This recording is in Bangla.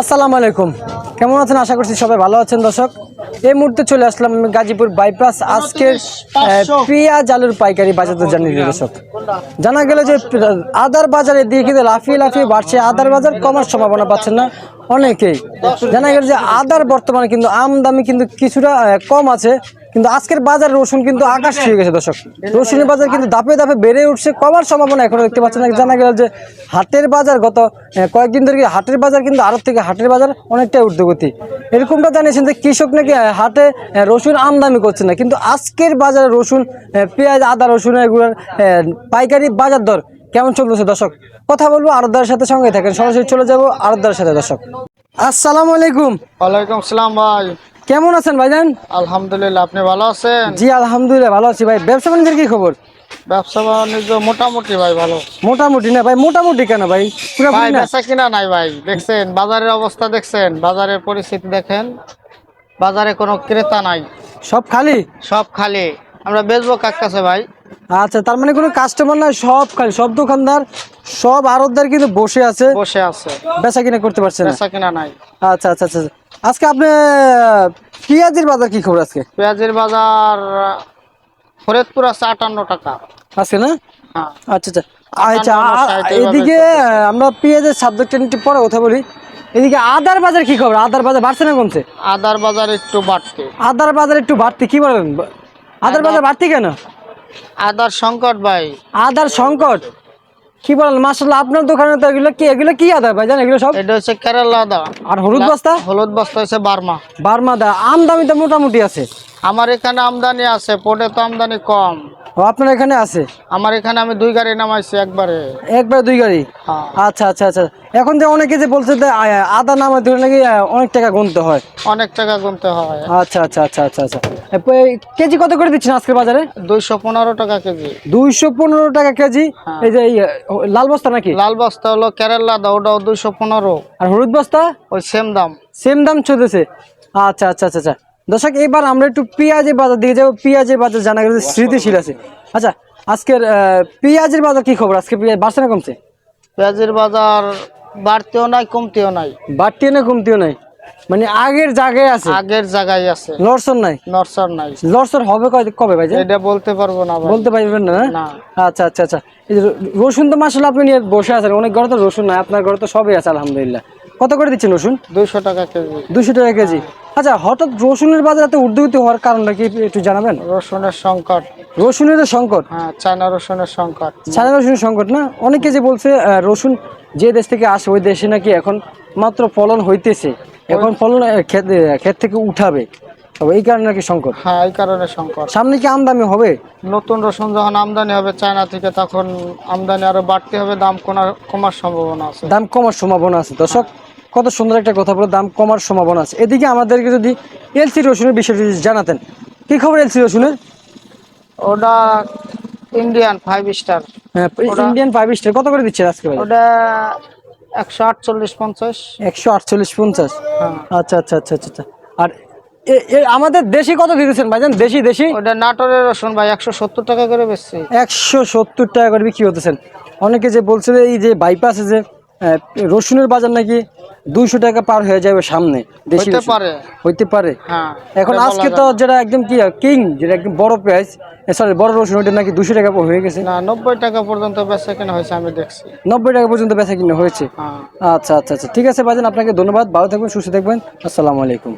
আসসালামু আলাইকুম। কেমন আছেন? আশা করছি সবাই ভালো আছেন, দর্শক। এই মুহূর্তে চলে আসলাম গাজীপুর বাইপাস আজকের পেঁয়াজ আলুর পাইকারি বাজার দর জানিয়ে দর্শক। জানা গেল যে, আদার বাজারে দিয়ে কিন্তু লাফিয়ে লাফিয়ে বাড়ছে। আদার বাজার কমার সম্ভাবনা পাচ্ছেন না অনেকেই। জানা গেল যে, আদার বর্তমানে কিন্তু আমদামি কিন্তু কিছুটা কম আছে। কিন্তু আজকের বাজার রসুন কিন্তু আকাশ ছুঁয়ে গেছে দর্শক। রসুনের বাজার কিন্তু দাপে দাপে বেড়ে উঠছে কমার সম্ভাবনা এখনও দেখতে পাচ্ছেন। জানা গেল যে হাটের বাজার গত কয়েকদিন ধরে হাটের বাজার কিন্তু আরব থেকে হাটের বাজার অনেকটাই ঊর্ধ্বগতি। এরকমটা জানিয়েছেন যে কৃষক নাকি হাটে রসুন আমদানি করছে না। কিন্তু আজকের বাজারে রসুন পেঁয়াজ আদা রসুন এগুলোর পাইকারি বাজার দর কেমন চলতেছে দর্শক? কথা বলব আরদার সাথে সঙ্গে থাকেন। সরাসরি চলে যাব আরদার সাথে দর্শক। আসসালামু আলাইকুম। ওয়ালাইকুম সালাম ভাই। কেমন আছেন ভাইজান? আলহামদুলিল্লাহ আপনি ভালো আছেন? জি আলহামদুলিল্লাহ ভালো আছি ভাই। ব্যবসা বাণিজ্যের কি খবর? ব্যবসা বাণিজ্য মোটামুটি ভাই ভালো। মোটামুটি না ভাই? মোটামুটি কেন ভাই? ভাই বেচা কিনা নাই ভাই। দেখছেন বাজারের অবস্থা দেখছেন বাজারের পরিস্থিতি দেখেন। বাজারে কোনো ক্রেতা নাই। সব খালি? সব খালি। আমরা বেচবো কার কাছে ভাই? আচ্ছা তার মানে কোনো কাস্টমার নাই সব খালি। সব দোকানদার সব আড়তদার কিন্তু বসে আছে। বসে আছে। বেচা কিনা করতে পারছে না। বেচা কিনা নাই। আচ্ছা আচ্ছা আচ্ছা। আজকে আপনি পেঁয়াজের বাজার কি খবর আজকে? পেঁয়াজের বাজার ফরিদপুর আছে আটান্ন টাকা। আছে না? হ্যাঁ। আচ্ছা আচ্ছা। আচ্ছা এদিকে আমরা পেঁয়াজের সাবজেক্ট একটু পরে কথা বলি। এদিকে আদার বাজার কি খবর? আদার বাজার বাড়ছে না কমছে? আদার বাজার একটু বাড়তে আদার বাজার একটু বাড়তি কি বলেন? আদার বাজার বাড়তি কেন? আদার সংকট ভাই। আদার সংকট? কি বলেন মাসাল্লাহ আপনার দোকানে তো এগুলো কি এগুলো কি আদা ভাই? জানেন এগুলো সব? এটা হচ্ছে কেরালা আদা। আর হলুদ বস্তা? হলুদ বস্তা হচ্ছে বার্মা। বার্মা দা আম দামি তো মোটামুটি আছে। আমার এখানে আমদানি আছে পোটে তো আমদানি কম। ও আপনার এখানে আছে? আমার এখানে আমি দুই গাড়ি নামাইছি একবারে। একবারে দুই গাড়ি? হ্যাঁ, আচ্ছা আচ্ছা আচ্ছা। এখন যে অনেকে যে বলছে যে আদা নামে ধরে নাকি অনেক টাকা গুনতে হয়। অনেক টাকা গুনতে হয়। আচ্ছা আচ্ছা আচ্ছা আচ্ছা আচ্ছা। কেজি কত করে দিচ্ছেন আজকের বাজারে? দুইশো পনেরো টাকা কেজি। দুইশো পনেরো টাকা কেজি? হ্যাঁ। এই যে লাল বস্তা নাকি? লাল বস্তা হলো কেরালা দা ওটাও দুইশো পনেরো। আর হলুদ বস্তা? ওই সেম দাম। সেম দাম চলতেছে। আচ্ছা আচ্ছা আচ্ছা আচ্ছা। দর্শক এবার আমরা একটু পেঁয়াজের বাজার দিকে যাব। পেঁয়াজের বাজার জানা গেছে স্মৃতিশীল আছে। আচ্ছা আজকের পেঁয়াজের বাজার কি খবর? আজকে পেঁয়াজ বাড়ছে না কমছে? পেঁয়াজের বাজার বাড়তেও নাই কমতেও নাই। বাড়তিও না কমতিও নাই। মানে আগের জায়গায় আছে। আগের জায়গায় আছে। লরসন নাই? নরসর নাই। লরসন হবে কয়- কবে ভাই? এটা বলতে পারব না বলতে পারবেন না না? আচ্ছা আচ্ছা আচ্ছা। এই যে রসুন তো মাসাল আপনি নিয়ে বসে আছেন। অনেক ঘরে তো রসুন নাই আপনার ঘরে তো সবই আছে আলহামদুলিল্লাহ। কত করে দিচ্ছেন রসুন? দুইশো টাকা কেজি। দুশো টাকা কেজি। আচ্ছা হঠাৎ রসুনের বাজার এত ঊর্ধ্বগতি হওয়ার কারণটা কি একটু জানাবেন? রসুনের সংকট। রসুনের সংকট? হ্যাঁ চায়না রসুনের সংকট। চায়না রসুনের সংকট না? অনেকে যে বলছে রসুন যে দেশ থেকে আসে ওই দেশে নাকি এখন মাত্র ফলন হইতেছে। এখন ফলন ক্ষেত থেকে উঠাবে। তবে এই কারণে নাকি সংকট? হ্যাঁ এই কারণে সংকট। সামনে কি আমদানি হবে? নতুন রসুন যখন আমদানি হবে চায়না থেকে তখন আমদানি আরও বাড়তে হবে দাম কমার সম্ভাবনা আছে। দাম কমার সম্ভাবনা আছে। দর্শক কত সুন্দর একটা কথা বলে দাম কমার সম্ভাবনা আছে। এদিকে আমাদেরকে যদি এলসি রসুনের বিষয়টি জানাতেন কি খবর এলসি রসুনের? ওটা ইন্ডিয়ান ফাইভ স্টার হ্যাঁ ইন্ডিয়ান ফাইভ স্টার কত করে দিচ্ছে আজকে ওটা একশো আটচল্লিশ পঞ্চাশ। একশো আটচল্লিশ পঞ্চাশ? হ্যাঁ। আচ্ছা আচ্ছা আচ্ছা আচ্ছা আচ্ছা। আর আমাদের দেশি কত দিতেছেন ভাইজান? দেশি দেশি? ওটা নাটোরের রসুন ভাই একশো সত্তর টাকা করে বেচছি। একশো সত্তর টাকা করে বিক্রি হতেছেন অনেকে যে বলছে এই যে বাইপাসে যে রসুনের বাজার নাকি দুইশো টাকা পার হয়ে যাবে সামনে দেশি হইতে পারে। হইতে পারে। হ্যাঁ এখন আজকে তো যেটা একদম কি কিং যেটা একদম বড় প্রাইস সরি বড় রসুন ওইটা নাকি দুশো টাকা হয়ে গেছে। না নব্বই টাকা পর্যন্ত বেচা কেনা হয়েছে আমি দেখছি। নব্বই টাকা পর্যন্ত বেচা কিনা হয়েছে। হ্যাঁ। আচ্ছা আচ্ছা আচ্ছা ঠিক আছে বাজেন আপনাকে ধন্যবাদ ভালো থাকবেন সুস্থ থাকবেন আসসালামু আলাইকুম।